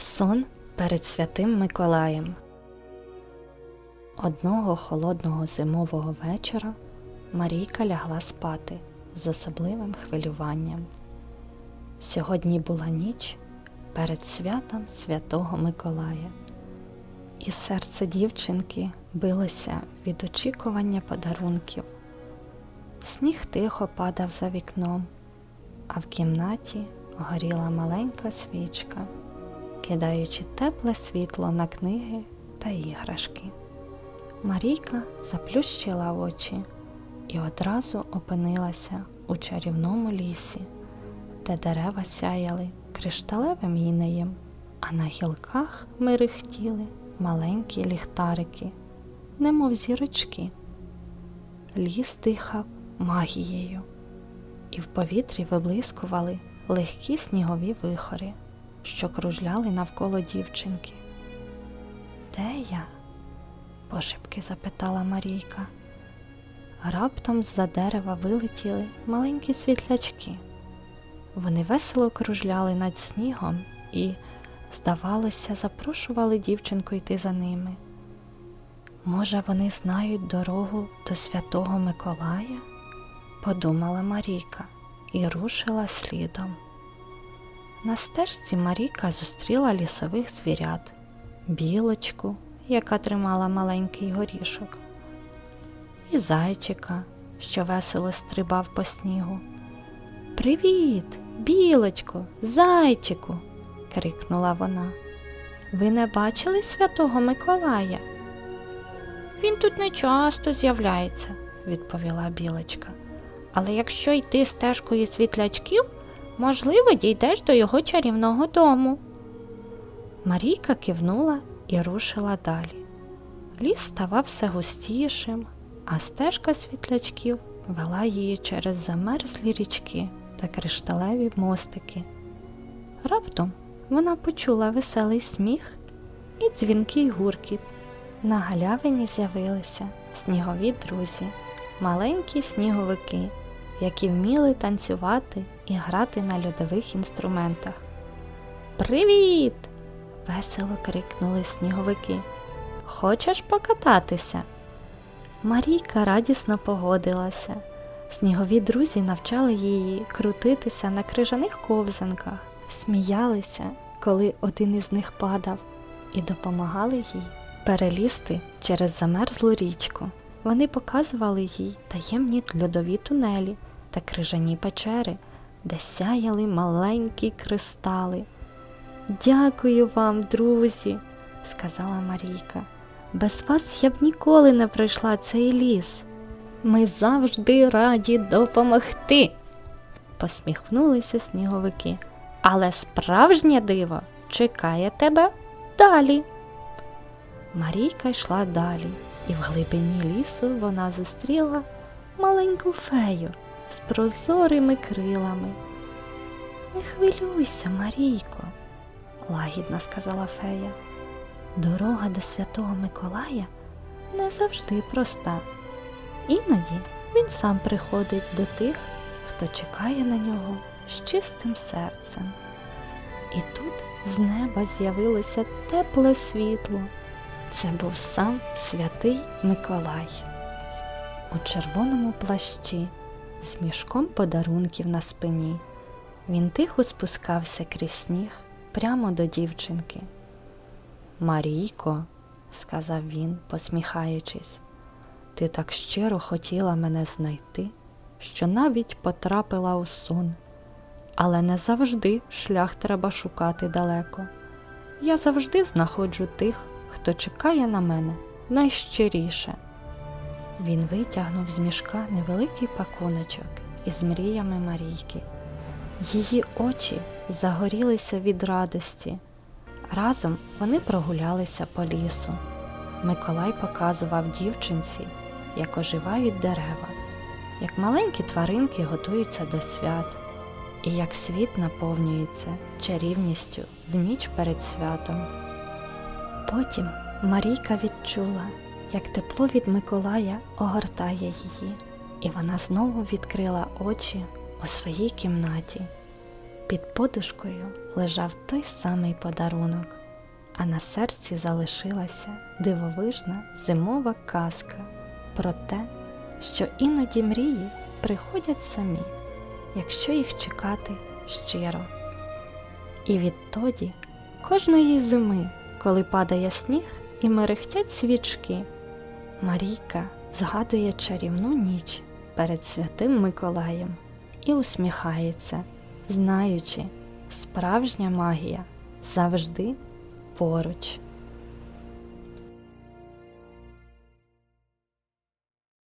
Сон перед святим Миколаєм. Одного холодного зимового вечора Марійка лягла спати з особливим хвилюванням. Сьогодні була ніч перед святом Святого Миколая, і серце дівчинки билося від очікування подарунків. Сніг тихо падав за вікном, а в кімнаті горіла маленька свічка кидаючи тепле світло на книги та іграшки. Марійка заплющила очі і одразу опинилася у чарівному лісі, де дерева сяяли кришталевим інеєм, а на гілках мерехтіли маленькі ліхтарики, немов зірочки. Ліс дихав магією, і в повітрі виблискували легкі снігові вихори що кружляли навколо дівчинки. Де я? пошепки запитала Марійка. Раптом з-за дерева вилетіли маленькі світлячки. Вони весело кружляли над снігом і, здавалося, запрошували дівчинку йти за ними. Може, вони знають дорогу до Святого Миколая? подумала Марійка і рушила слідом. На стежці Марійка зустріла лісових звірят, білочку, яка тримала маленький горішок, і зайчика, що весело стрибав по снігу. Привіт, білочко, зайчику, крикнула вона. Ви не бачили святого Миколая? Він тут не часто з'являється, відповіла білочка. Але якщо йти стежкою світлячків, Можливо, дійдеш до його чарівного дому. Марійка кивнула і рушила далі. Ліс ставав все густішим, а стежка світлячків вела її через замерзлі річки та кришталеві мостики. Раптом вона почула веселий сміх і дзвінкий гуркіт. На галявині з'явилися снігові друзі, маленькі сніговики які вміли танцювати і грати на льодових інструментах. Привіт! весело крикнули сніговики. Хочеш покататися? Марійка радісно погодилася. Снігові друзі навчали її крутитися на крижаних ковзанках, сміялися, коли один із них падав, і допомагали їй перелізти через замерзлу річку. Вони показували їй таємні льодові тунелі, та крижані печери, де сяяли маленькі кристали. Дякую вам, друзі, сказала Марійка. Без вас я б ніколи не пройшла цей ліс. Ми завжди раді допомогти, посміхнулися сніговики. Але справжнє диво чекає тебе далі. Марійка йшла далі, і в глибині лісу вона зустріла маленьку фею з прозорими крилами. Не хвилюйся, Марійко, лагідно сказала фея. Дорога до Святого Миколая не завжди проста. Іноді він сам приходить до тих, хто чекає на нього з чистим серцем. І тут з неба з'явилося тепле світло. Це був сам святий Миколай. У червоному плащі з мішком подарунків на спині. Він тихо спускався крізь сніг прямо до дівчинки. Марійко, сказав він, посміхаючись, ти так щиро хотіла мене знайти, що навіть потрапила у сон, але не завжди шлях треба шукати далеко. Я завжди знаходжу тих, хто чекає на мене найщиріше. Він витягнув з мішка невеликий пакуночок із мріями Марійки. Її очі загорілися від радості. Разом вони прогулялися по лісу. Миколай показував дівчинці, як оживають дерева, як маленькі тваринки готуються до свят, і як світ наповнюється чарівністю в ніч перед святом. Потім Марійка відчула як тепло від Миколая огортає її, і вона знову відкрила очі у своїй кімнаті. Під подушкою лежав той самий подарунок, а на серці залишилася дивовижна зимова казка про те, що іноді мрії приходять самі, якщо їх чекати щиро. І відтоді кожної зими, коли падає сніг і мерехтять свічки, Марійка згадує чарівну ніч перед святим Миколаєм і усміхається, знаючи, справжня магія завжди поруч.